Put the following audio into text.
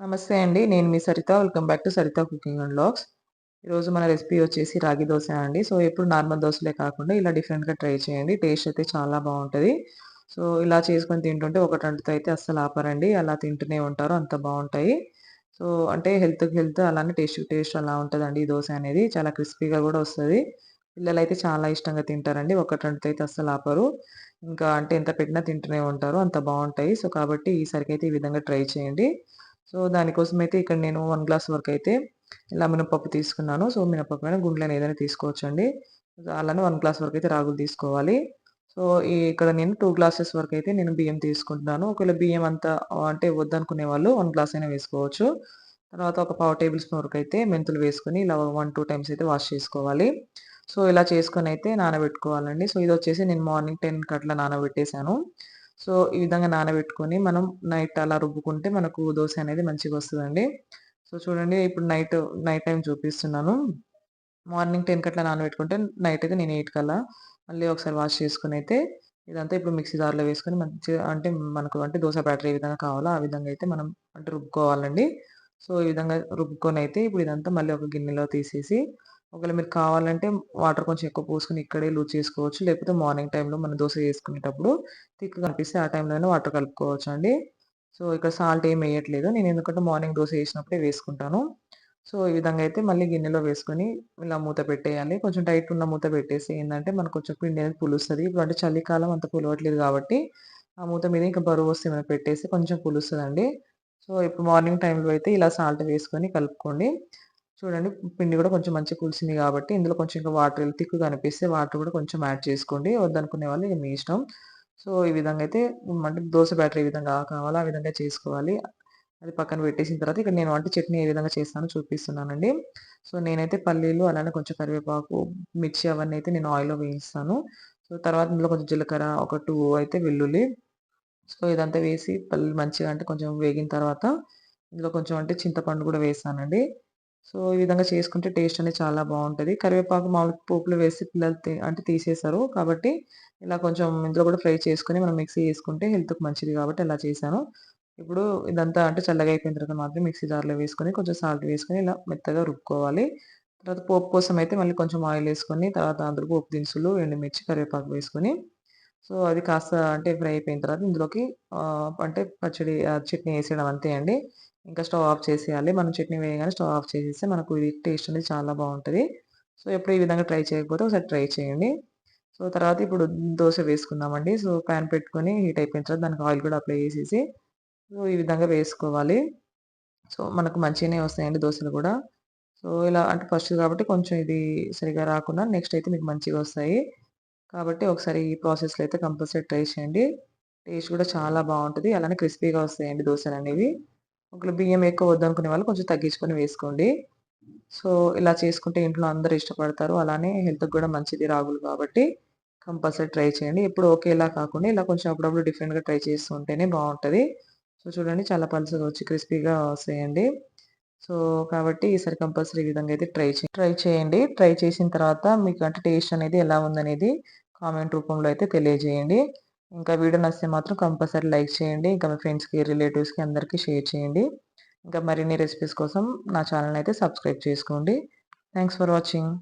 నమస్తే అండి. నేను మీ Saritha. Welcome back to Saritha cooking and blogs ఈరోజు మన రెసిపీ వచ్చేసి రాగి దోశ అండి. సో ఎప్పుడు నార్మల్ దోశలే కాకుండా ఇలా డిఫరెంట్గా ట్రై చేయండి. టేస్ట్ అయితే చాలా బాగుంటుంది. సో ఇలా చేసుకొని తింటుంటే ఒకటి రెండుతో అయితే అస్సలు ఆపరండి. అలా తింటూనే ఉంటారు. అంత బాగుంటాయి. సో అంటే హెల్త్కి హెల్త్ అలానే టేస్ట్ టేస్ట్ అలా ఉంటుందండి ఈ దోశ అనేది. చాలా క్రిస్పీగా కూడా వస్తుంది. పిల్లలు అయితే చాలా ఇష్టంగా తింటారండి. ఒకటి రెండుతో అయితే అస్సలు ఆపరు. ఇంకా అంటే ఎంత పెట్టినా తింటూనే ఉంటారు. అంత బాగుంటాయి. సో కాబట్టి ఈసారికి అయితే ఈ విధంగా ట్రై చేయండి. సో దానికోసం అయితే ఇక్కడ నేను వన్ గ్లాస్ వరకు అయితే ఇలా మినపప్పు తీసుకున్నాను. సో మినపప్పు అయినా గుండ్లైన ఏదైనా తీసుకోవచ్చండి. అలానే వన్ గ్లాస్ వరకు అయితే రాగులు తీసుకోవాలి. సో ఇక్కడ నేను టూ గ్లాసెస్ వరకు అయితే నేను బియ్యం తీసుకుంటున్నాను. ఒకవేళ బియ్యం అంతా అంటే వద్దనుకునే వాళ్ళు వన్ గ్లాస్ అయినా వేసుకోవచ్చు. తర్వాత ఒక పావు టేబుల్ స్పూన్ వరకు అయితే మెంతులు వేసుకొని ఇలా వన్ టూ టైమ్స్ అయితే వాష్ చేసుకోవాలి. సో ఇలా చేసుకొని అయితే నానబెట్టుకోవాలండి. సో ఇది వచ్చేసి నేను మార్నింగ్ టెన్ అట్లా నానబెట్టేశాను. సో ఈ విధంగా నానబెట్టుకొని మనం నైట్ అలా రుబ్బుకుంటే మనకు దోశ అనేది మంచిగా వస్తుందండి. సో చూడండి ఇప్పుడు నైట్ నైట్ టైం చూపిస్తున్నాను. మార్నింగ్ టెన్ కట్లా నానబెట్టుకుంటే నైట్ అయితే నేను ఎయిట్ కల్లా మళ్ళీ ఒకసారి వాష్ చేసుకుని అయితే ఇదంతా ఇప్పుడు మిక్సీ దారిలో వేసుకొని మంచిగా అంటే మనకు అంటే దోశ బ్యాటర్ ఏ విధంగా కావాలో ఆ విధంగా అయితే మనం అంటే రుబ్బుకోవాలండి. సో ఈ విధంగా రుబ్బుకొని అయితే ఇప్పుడు ఇదంతా మళ్ళీ ఒక గిన్నెలో తీసేసి ఒకవేళ మీరు కావాలంటే వాటర్ కొంచెం ఎక్కువ పోసుకొని ఇక్కడే లూజ్ చేసుకోవచ్చు. లేకపోతే మార్నింగ్ టైంలో మనం దోశ చేసుకునేటప్పుడు థిక్ కనిపిస్తే ఆ టైంలోనే వాటర్ కలుపుకోవచ్చు అండి సో ఇక్కడ సాల్ట్ ఏం వేయట్లేదు. నేను ఎందుకంటే మార్నింగ్ దోశ వేసినప్పుడే వేసుకుంటాను. సో ఈ విధంగా అయితే మళ్ళీ గిన్నెలో వేసుకొని ఇలా మూత పెట్టేయాలి. కొంచెం టైట్ ఉన్న మూత పెట్టేసి ఏంటంటే మనకు కొంచెం పిండి అనేది పులుస్తుంది. ఇప్పుడు అంటే చలికాలం అంత పులవట్లేదు కాబట్టి ఆ మూత మీద ఇంకా బరువు వస్తే మనం పెట్టేసి కొంచెం పులుస్తుందండి. సో ఇప్పుడు మార్నింగ్ టైంలో అయితే ఇలా సాల్ట్ వేసుకొని కలుపుకోండి. చూడండి పిండి కూడా కొంచెం మంచిగా కులిసింది కాబట్టి ఇందులో కొంచెం ఇంకా వాటర్ తిక్కుగా అనిపిస్తే వాటర్ కూడా కొంచెం యాడ్ చేసుకోండి. వద్దనుకునే వాళ్ళు మీ ఇష్టం. సో ఈ విధంగా అయితే అంటే దోశ బ్యాటర్ ఏ విధంగా కావాలో ఆ విధంగా చేసుకోవాలి. అది పక్కన పెట్టేసిన తర్వాత ఇక్కడ నేను వంట చట్నీ ఏ విధంగా చేస్తానో చూపిస్తున్నానండి. సో నేనైతే పల్లీలు అలానే కొంచెం కరివేపాకు మిర్చి అవన్నీ అయితే నేను ఆయిల్లో వేయిస్తాను. సో తర్వాత ఇందులో కొంచెం జీలకర్ర ఒక టూ అయితే వెల్లుల్లి. సో ఇదంతా వేసి పల్లి మంచిగా అంటే కొంచెం వేగిన తర్వాత ఇందులో కొంచెం అంటే చింతపండు కూడా వేస్తానండి. సో ఈ విధంగా చేసుకుంటే టేస్ట్ అనేది చాలా బాగుంటుంది. కరివేపాకు మామూలు పోపులు వేసి పిల్లలు అంటే తీసేశారు కాబట్టి ఇలా కొంచెం ఇందులో కూడా ఫ్రై చేసుకుని మనం మిక్సీ వేసుకుంటే హెల్త్కి మంచిది కాబట్టి ఇలా చేశాను. ఇప్పుడు ఇదంతా అంటే చల్లగా అయిపోయిన తర్వాత మాత్రం మిక్సీ జార్లో వేసుకొని కొంచెం సాల్ట్ వేసుకొని ఇలా మెత్తగా రుబ్బుకోవాలి. తర్వాత పోపు కోసం అయితే మళ్ళీ కొంచెం ఆయిల్ వేసుకొని తర్వాత అందులో పోపు దినుసులు ఎండుమిర్చి కరివేపాకు వేసుకొని సో అది కాస్త అంటే ఫ్రై అయిపోయిన తర్వాత ఇందులోకి అంటే పచ్చడి చట్నీ వేసేయడం అంతే అండి. ఇంకా స్టవ్ ఆఫ్ చేసేయాలి. మనం చట్నీ వేయగానే స్టవ్ ఆఫ్ చేసేస్తే మనకు ఇది టేస్ట్ అనేది చాలా బాగుంటుంది. సో ఎప్పుడు ఈ విధంగా ట్రై చేయకపోతే ఒకసారి ట్రై చేయండి. సో తర్వాత ఇప్పుడు దోశ వేసుకుందామండి. సో ప్యాన్ పెట్టుకొని హీట్ అయిపోయిన తర్వాత దానికి ఆయిల్ కూడా అప్లై చేసేసి సో ఈ విధంగా వేసుకోవాలి. సో మనకు మంచిగానే వస్తాయండి దోశలు కూడా. సో ఇలా అంటే ఫస్ట్ కాబట్టి కొంచెం ఇది సరిగా రాకుండా నెక్స్ట్ అయితే మీకు మంచిగా వస్తాయి. కాబట్టి ఒకసారి ఈ ప్రాసెస్లో అయితే కంపల్సరీ ట్రై చేయండి. టేస్ట్ కూడా చాలా బాగుంటుంది. అలానే క్రిస్పీగా వస్తాయండి దోశలు అనేవి. ఒకవేళ బియ్యం ఎక్కువ వద్దనుకునే వాళ్ళు కొంచెం తగ్గించుకొని వేసుకోండి. సో ఇలా చేసుకుంటే ఇంట్లో అందరూ ఇష్టపడతారు. అలానే హెల్త్కి కూడా మంచిది రాగులు కాబట్టి కంపల్సరీ ట్రై చేయండి. ఎప్పుడు ఒకేలా కాకుండా ఇలా కొంచెం అప్పుడప్పుడు డిఫరెంట్గా ట్రై చేస్తుంటేనే బాగుంటుంది. సో చూడండి చాలా పలుసగా వచ్చి క్రిస్పీగా వస్తాయండి. సో కాబట్టి ఈసారి కంపల్సరీ ఈ విధంగా అయితే ట్రై చేయండి. ట్రై చేయండి. ట్రై చేసిన తర్వాత మీకు అంటే టేస్ట్ అనేది ఎలా ఉందనేది కామెంట్ రూపంలో అయితే తెలియజేయండి. ఇంకా వీడియో నచ్చితే మాత్రం కంపల్సరీ లైక్ చేయండి. ఇంకా మీ ఫ్రెండ్స్కి రిలేటివ్స్కి అందరికీ షేర్ చేయండి. ఇంకా మరిన్ని రెసిపీస్ కోసం నా ఛానల్ అయితే సబ్స్క్రైబ్ చేసుకోండి. Thanks for watching.